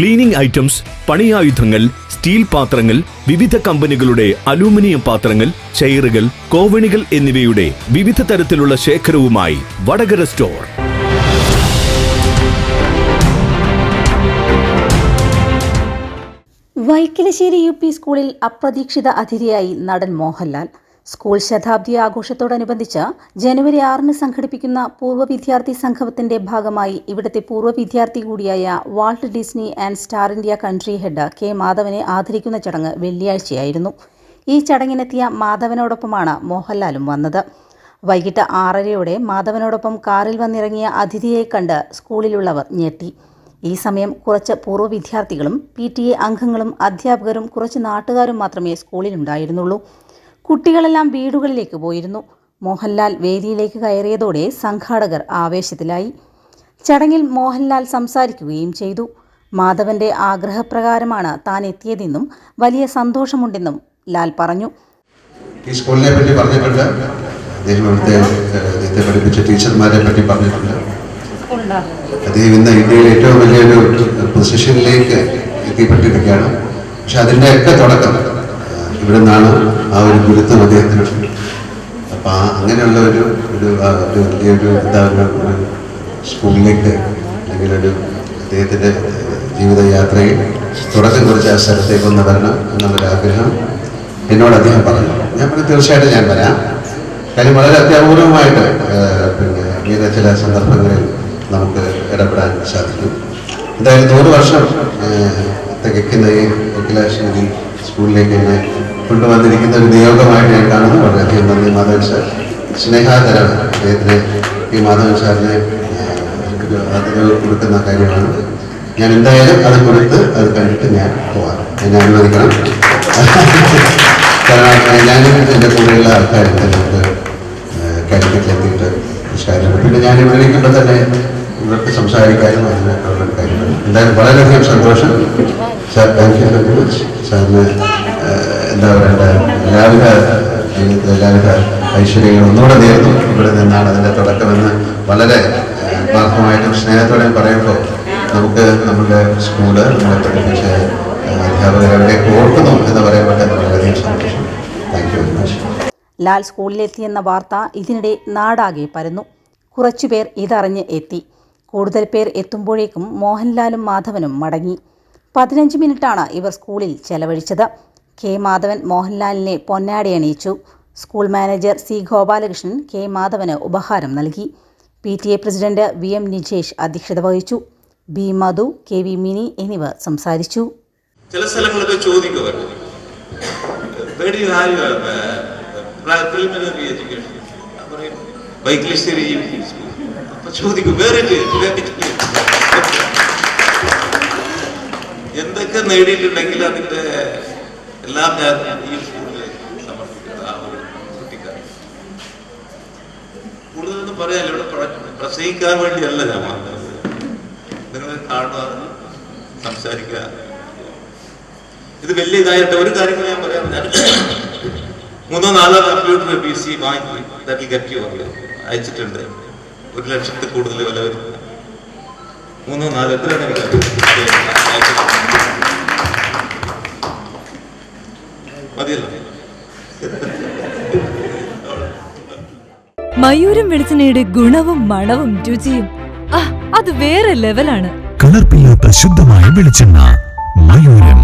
Cleaning items പണിയായുധങ്ങൾ steel പാത്രങ്ങൾ വിവിധ കമ്പനികളുടെ അലൂമിനിയം പാത്രങ്ങൾ ചെയറുകൾ കോവണികൾ എന്നിവയുടെ വിവിധ തരത്തിലുള്ള ശേഖരവുമായി Vadakara store. Vaikilassery U P സ്കൂളിൽ അപ്രതീക്ഷിത അതിഥിയായി നടൻ മോഹൻലാൽ. സ്കൂൾ ശതാബ്ദി ആഘോഷത്തോടനുബന്ധിച്ച് ജനുവരി ആറിന് സംഘടിപ്പിക്കുന്ന പൂർവ വിദ്യാർത്ഥി സംഗമത്തിന്റെ ഭാഗമായി ഇവിടുത്തെ പൂർവ വിദ്യാർത്ഥി കൂടിയായ Walt Disney and Star India country head K മാധവനെ ആദരിക്കുന്ന ചടങ്ങ് വെള്ളിയാഴ്ചയായിരുന്നു. ഈ ചടങ്ങിനെത്തിയ മാധവനോടൊപ്പമാണ് മോഹൻലാലും വന്നത്. വൈകിട്ട് ആറരയോടെ മാധവനോടൊപ്പം കാറിൽ വന്നിറങ്ങിയ അതിഥിയെ കണ്ട് സ്കൂളിലുള്ളവർ ഞെട്ടി. ഈ സമയം കുറച്ച് പൂർവ വിദ്യാർത്ഥികളും പി ടി എ അംഗങ്ങളും അധ്യാപകരും കുറച്ച് നാട്ടുകാരും മാത്രമേ സ്കൂളിലുണ്ടായിരുന്നുള്ളൂ. കുട്ടികളെല്ലാം വീടുകളിലേക്ക് പോയിരുന്നു. മോഹൻലാൽ വേദിയിലേക്ക് കയറിയതോടെ സംഘാടകർ ആവേശത്തിലായി. ചടങ്ങിൽ മോഹൻലാൽ സംസാരിക്കുകയും ചെയ്തു. മാധവന്റെ ആഗ്രഹപ്രകാരമാണ് താൻ എത്തിയതെന്നും വലിയ സന്തോഷമുണ്ടെന്നും ലാൽ പറഞ്ഞു. ഈ സ്കൂളിനെ പറ്റി പറഞ്ഞിട്ടുണ്ട്. പഠിപ്പിച്ച ടീച്ചർമാരെ പറ്റി പറഞ്ഞിട്ടുണ്ട്. അദ്ദേഹം ഇന്ന് ഇന്ത്യയിലെ ഏറ്റവും വലിയൊരു പൊസിഷനിലേക്ക് എത്തിപ്പെട്ടിരിക്കുകയാണ്. പക്ഷെ അതിന്റെ ഒക്കെ തുടക്കം ഇവിടെ നിന്നാണ് ആ ഒരു ഗുരുത്വം അദ്ദേഹത്തിന് അപ്പം ആ അങ്ങനെയുള്ള ഒരു ഒരു ഒരു വലിയൊരു എന്താ ഒരു സ്കൂളിലേക്ക് അല്ലെങ്കിൽ ഒരു അദ്ദേഹത്തിന്റെ ജീവിതയാത്രയിൽ തുടക്കം കുറിച്ച ആ സ്ഥലത്തേക്ക് ഒന്ന് വരണം എന്നുള്ളൊരു ആഗ്രഹം എന്നോട് അദ്ദേഹം പറഞ്ഞു. ഞാൻ പറഞ്ഞു തീർച്ചയായിട്ടും ഞാൻ വരാം. കാര്യം വളരെ അത്യപൂർവമായിട്ട് പിന്നെ ഇങ്ങനെ ചില സന്ദർഭങ്ങളിൽ നമുക്ക് ഇടപെടാൻ സാധിക്കും. എന്തായാലും നൂറ് വർഷം തികയ്ക്കുന്ന ഈ അഖിലാശ്ശേരി സ്കൂളിലേക്ക് എന്നെ കൊണ്ടുവന്നിരിക്കുന്ന ഒരു നിയോഗമായിട്ട് ഞാൻ കാണുന്നു. വളരെയധികം നന്ദി മാധവൻ സാർ. സ്നേഹാതരാണ് അദ്ദേഹത്തിന് ഈ മാധവൻ സാറിനെ അതിന് കൊടുക്കുന്ന കാര്യമാണ്. ഞാൻ എന്തായാലും അത് കൊടുത്ത് അത് കണ്ടിട്ട് ഞാൻ പോവാം. എന്നെ അനുവദിക്കണം. കാരണം ഞാനും എന്റെ കൂടെയുള്ള ആൾക്കാരും നമുക്ക് കാലിക്കറ്റിലെത്തിയിട്ട് സംസ്കാരം പിന്നെ ഞാൻ ഇവിടെ തന്നെ ഇവർക്ക് സംസാരിക്കാനും അതിനൊക്കെ കാര്യങ്ങൾ. എന്തായാലും വളരെയധികം സന്തോഷം. Sir thank you very much സാറിന് എന്താ പറയണ്ട? എല്ലാവിധ ജീവിതത്തിലെ എല്ലാവിധ ഐശ്വര്യങ്ങളും ഒന്നുകൂടെ നേർന്നു ഇവിടെ നിന്നാണ് അതിന്റെ തുടക്കമെന്ന് വളരെ ആത്മാർത്ഥമായിട്ടും സ്നേഹത്തോടെയും പറയുമ്പോൾ നമുക്ക് നമ്മുടെ സ്കൂൾ നമ്മളെ പഠിപ്പിച്ച അധ്യാപകർ അധ്യാപകരെ അവരെ ഓർക്കുന്നു എന്ന് പറയുമ്പോൾ തന്നെ വളരെയധികം സന്തോഷം. Thank you very much Lal സ്കൂളിലെത്തിയെന്ന വാർത്ത ഇതിനിടെ നാടാകെ പരന്നു. കുറച്ചുപേർ ഇതറിഞ്ഞ് എത്തി. കൂടുതൽ പേർ എത്തുമ്പോഴേക്കും മോഹൻലാലും മാധവനും മടങ്ങി. പതിനഞ്ച് മിനിറ്റാണ് ഇവർ സ്കൂളിൽ ചെലവഴിച്ചത്. കെ മാധവൻ മോഹൻലാലിനെ പൊന്നാടി അണിയിച്ചു. School manager C Gopalakrishnan K Madhavan ഉപഹാരം നൽകി. P T A president V M Nijesh അധ്യക്ഷത വഹിച്ചു. B Madhu K V Mini എന്നിവർ സംസാരിച്ചു. ചില സ്ഥലങ്ങളൊക്കെ ചോദിക്കും എന്തൊക്കെ നേടിയിട്ടുണ്ടെങ്കിൽ അതിന്റെ എല്ലാം ഞാൻ ഈ സ്കൂളിൽ സമർപ്പിക്കുന്ന ആ ഒരു കുട്ടിക്കാരൻ കൂടുതലൊന്നും പറയാല്ല ഇവിടെ പ്ര- പ്രസംഗിക്കാൻ വേണ്ടിയല്ല ഞാൻ വന്നത്. നിങ്ങൾ കാണുക സംസാരിക്കുക. ഇത് വലിയ ഇതായിട്ട് ഒരു കാര്യം ഞാൻ പറയാം മൂന്നോ നാലോ കമ്പ്യൂട്ടർ പി സി വാങ്ങി ഇതാക്കി ഗെറ്റ് അയച്ചിട്ടുണ്ട്. ഒരു ലക്ഷത്തിൽ കൂടുതൽ വില വരും മൂന്നോ നാലോ എത്രയാണ് മയൂരം വെളിച്ചെണ്ണയുടെ ഗുണവും മണവും രുചിയും. അത് വേറെ ലെവലാണ് കളർപ്പില്ലാത്ത ശുദ്ധമായ വെളിച്ചെണ്ണ മയൂരം.